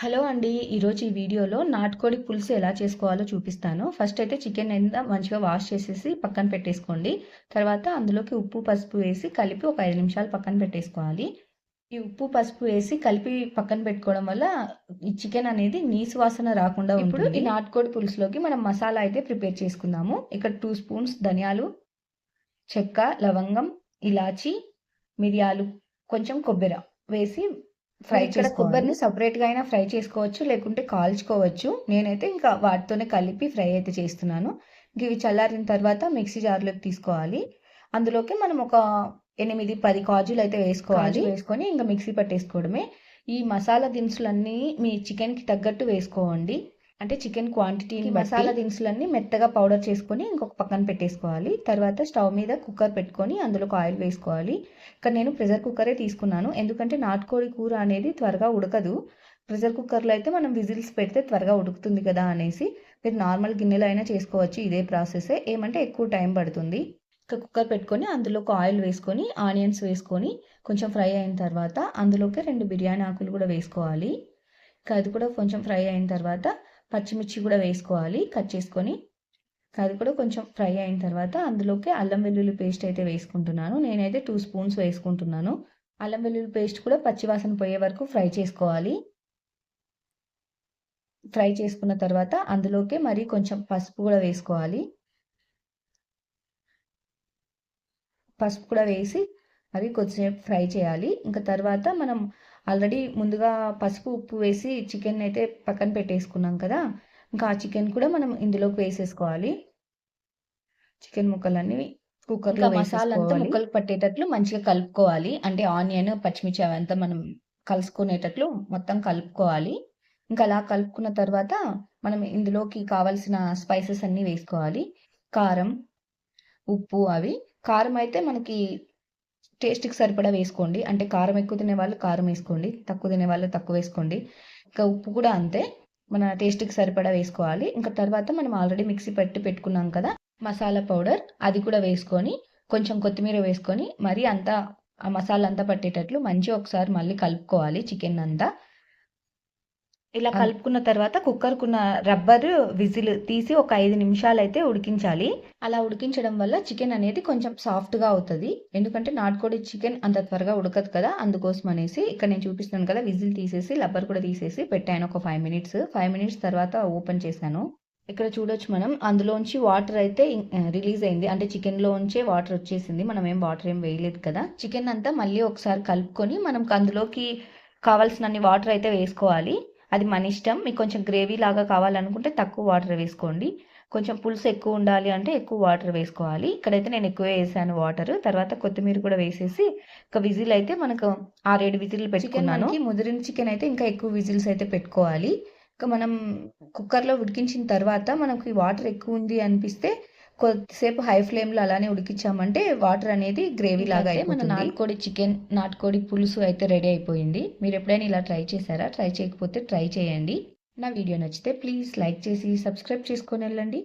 Hello అండి ఈరోజు ఈ వీడియోలో నాటుకోడి పులుసు ఎలా చేసుకోవాలో చూపిస్తాను. ఫస్ట్ అయితే చికెన్ ఎంత మంచిగా వాష్ చేసేసి పక్కన పెట్టేసుకోండి. తర్వాత అందులోకి ఉప్పు పసుపు వేసి కలిపి ఒక ఐదు నిమిషాలు పక్కన పెట్టేసుకోవాలి. ఈ ఉప్పు పసుపు వేసి కలిపి పక్కన పెట్టుకోవడం వల్ల ఈ చికెన్ అనేది నీసు వాసన రాకుండా ఇప్పుడు ఈ నాటుకోడి పులుసులోకి మనం మసాలా అయితే ప్రిపేర్ చేసుకుందాము. ఇక్కడ టూ స్పూన్స్ ధనియాలు చెక్క లవంగం ఇలాచి మిరియాలు కొంచెం కొబ్బరి వేసి ఫ్రై ఇక్కడ కొబ్బరిని సపరేట్గా అయినా ఫ్రై చేసుకోవచ్చు లేకుంటే కాల్చుకోవచ్చు. నేనైతే ఇంకా వాటితోనే కలిపి ఫ్రై అయితే చేస్తున్నాను. ఇంక ఇవి చల్లారిన తర్వాత మిక్సీ జార్లోకి తీసుకోవాలి. అందులోకి మనం ఒక ఎనిమిది పది కాజులు అయితే వేసుకోవాలి. వేసుకొని ఇంకా మిక్సీ పట్టేసుకోవడమే. ఈ మసాలా దినుసులన్నీ మీ చికెన్కి తగ్గట్టు వేసుకోండి. అంటే చికెన్ క్వాంటిటీని మసాలా దినుసులన్నీ మెత్తగా పౌడర్ చేసుకొని ఇంకొక పక్కన పెట్టేసుకోవాలి. తర్వాత స్టవ్ మీద కుక్కర్ పెట్టుకొని అందులో ఆయిల్ వేసుకోవాలి. ఇక్కడ నేను ప్రెషర్ కుక్కరే తీసుకున్నాను. ఎందుకంటే నాటుకోడి కూర అనేది త్వరగా ఉడకదు. ప్రెషర్ కుక్కర్లో అయితే మనం విజిల్స్ పెడితే త్వరగా ఉడుకుతుంది కదా అనేసి మీరు నార్మల్ గిన్నెలో అయినా చేసుకోవచ్చు ఇదే ప్రాసెసే ఏమంటే ఎక్కువ టైం పడుతుంది. ఇంకా కుక్కర్ పెట్టుకొని అందులోకి ఆయిల్ వేసుకొని ఆనియన్స్ వేసుకొని కొంచెం ఫ్రై అయిన తర్వాత అందులోకి రెండు బిర్యానీ ఆకులు కూడా వేసుకోవాలి. ఇంకా అది కూడా కొంచెం ఫ్రై అయిన తర్వాత పచ్చిమిర్చి కూడా వేసుకోవాలి. కట్ చేసుకొని అది కూడా కొంచెం ఫ్రై అయిన తర్వాత అందులోకి అల్లం వెల్లుల్లి పేస్ట్ అయితే వేసుకుంటున్నాను. నేనైతే టూ స్పూన్స్ వేసుకుంటున్నాను. అల్లం వెల్లుల్లి పేస్ట్ కూడా పచ్చివాసన పోయే వరకు ఫ్రై చేసుకోవాలి. ఫ్రై చేసుకున్న తర్వాత అందులోకి మరి కొంచెం పసుపు కూడా వేసుకోవాలి. పసుపు కూడా వేసి మరి కొద్దిసేపు ఫ్రై చేయాలి. ఇంకా తర్వాత మనం ఆల్రెడీ ముందుగా పసుపు ఉప్పు వేసి చికెన్ అయితే పక్కన పెట్టేసుకున్నాం కదా. ఇంకా ఆ చికెన్ కూడా మనం ఇందులోకి వేసేసుకోవాలి. చికెన్ ముక్కలన్నీ కుక్కర్లో మసాలా అంతా ముక్కలు పట్టేటట్లు మంచిగా కలుపుకోవాలి. అంటే ఆనియన్ పచ్చిమిర్చి అవంతా మనం కలుసుకునేటట్లు మొత్తం కలుపుకోవాలి. ఇంకా అలా కలుపుకున్న తర్వాత మనం ఇందులోకి కావాల్సిన స్పైసెస్ అన్నీ వేసుకోవాలి. కారం ఉప్పు అవి. కారం అయితే మనకి టేస్ట్కి సరిపడా వేసుకోండి. అంటే కారం ఎక్కువ తినే వాళ్ళు కారం వేసుకోండి. తక్కువ తినే వాళ్ళు తక్కువ వేసుకోండి. ఇంకా ఉప్పు కూడా అంతే. మన టేస్ట్కి సరిపడా వేసుకోవాలి. ఇంకా తర్వాత మనం ఆల్రెడీ మిక్సీ పెట్టి పెట్టుకున్నాం కదా మసాలా పౌడర్ అది కూడా వేసుకొని కొంచెం కొత్తిమీర వేసుకొని మరీ అంతా ఆ మసాలా అంతా పట్టేటట్లు మంచిగా ఒకసారి మళ్ళీ కలుపుకోవాలి చికెన్ అంతా. ఇలా కలుపుకున్న తర్వాత కుక్కర్కున్న రబ్బర్ విజిల్ తీసి ఒక ఐదు నిమిషాలు అయితే ఉడికించాలి. అలా ఉడికించడం వల్ల చికెన్ అనేది కొంచెం సాఫ్ట్గా అవుతుంది. ఎందుకంటే నాటుకోడి చికెన్ అంత త్వరగా ఉడకదు కదా అందుకోసం అనేసి ఇక్కడ నేను చూపిస్తున్నాను కదా విజిల్ తీసేసి రబ్బర్ కూడా తీసేసి పెట్టాను ఒక ఫైవ్ మినిట్స్. ఫైవ్ మినిట్స్ తర్వాత ఓపెన్ చేశాను. ఇక్కడ చూడొచ్చు మనం అందులోంచి వాటర్ అయితే రిలీజ్ అయింది. అంటే చికెన్లోంచే వాటర్ వచ్చేసింది. మనం ఏం వాటర్ ఏం వేయలేదు కదా. చికెన్ అంతా మళ్ళీ ఒకసారి కలుపుకొని మనం అందులోకి కావాల్సినన్ని వాటర్ అయితే వేసుకోవాలి. అది మన ఇష్టం. మీకు కొంచెం గ్రేవీ లాగా కావాలనుకుంటే తక్కువ వాటర్ వేసుకోండి. కొంచెం పులుసు ఎక్కువ ఉండాలి అంటే ఎక్కువ వాటర్ వేసుకోవాలి. ఇక్కడైతే నేను ఎక్కువ వేసాను వాటర్. తర్వాత కొత్తిమీర కూడా వేసేసి ఒక విజిల్ అయితే మనకు ఆరేడు విజిల్ పెట్టుకున్నాను. ముదిరిన చికెన్ అయితే ఇంకా ఎక్కువ విజిల్స్ అయితే పెట్టుకోవాలి. ఇంకా మనం కుక్కర్లో ఉడికించిన తర్వాత మనకి వాటర్ ఎక్కువ ఉంది అనిపిస్తే కొద్దిసేపు హై ఫ్లేమ్లో అలానే ఉడికించామంటే వాటర్ అనేది గ్రేవీ లాగా అయితే మన నాటుకోడి చికెన్ నాటుకోడి పులుసు అయితే రెడీ అయిపోయింది. మీరు ఎప్పుడైనా ఇలా ట్రై చేశారా? ట్రై చేయకపోతే ట్రై చేయండి. నా వీడియో నచ్చితే ప్లీజ్ లైక్ చేసి సబ్స్క్రైబ్ చేసుకొని వెళ్ళండి.